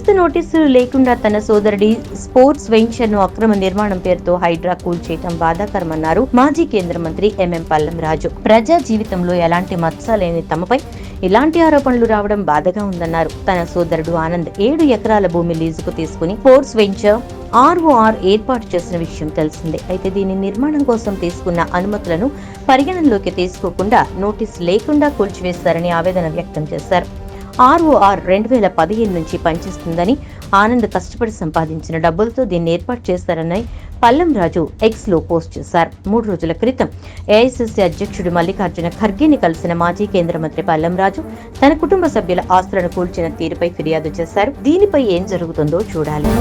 ముందస్తు నోటీసులు లేకుండా తన సోదరుడి స్పోర్ట్స్ వెంచర్ను అక్రమ నిర్మాణం పేరుతో హైడ్రా కూల్చేయటం బాధాకరమన్నారు మాజీ కేంద్ర మంత్రి ఎంఎం పల్లం రాజు ప్రజా జీవితంలో ఎలాంటి మత్స లేని తమపై ఇలాంటి ఆరోపణలు రావడం బాధగా ఉందన్నారు. తన సోదరుడు ఆనంద్ ఏడు ఎకరాల భూమి లీజుకు తీసుకుని స్పోర్ట్స్ వెంచర్ ఆర్ఓఆర్ ఏర్పాటు చేసిన విషయం తెలిసిందే. అయితే దీని నిర్మాణం కోసం తీసుకున్న అనుమతులను పరిగణనలోకి తీసుకోకుండా నోటీస్ లేకుండా కూల్చివేస్తారని ఆవేదన వ్యక్తం చేశారు. ఆర్ఓఆర్ రెండు వేల పదిహేను నుంచి పనిచేస్తుందని ఆనంద్ కష్టపడి సంపాదించిన డబ్బులతో దీన్ని ఏర్పాటు చేస్తారని పల్లం రాజు ఎక్స్లో పోస్ట్ చేశారు. మూడు రోజుల క్రితం ఏఐసిసి అధ్యక్షుడు మల్లికార్జున ఖర్గేని కలిసిన మాజీ కేంద్ర మంత్రి పల్లం రాజు తన కుటుంబ సభ్యుల ఆస్తులను కూల్చిన తీరుపై ఫిర్యాదు చేశారు. దీనిపై ఏం జరుగుతుందో చూడాలి.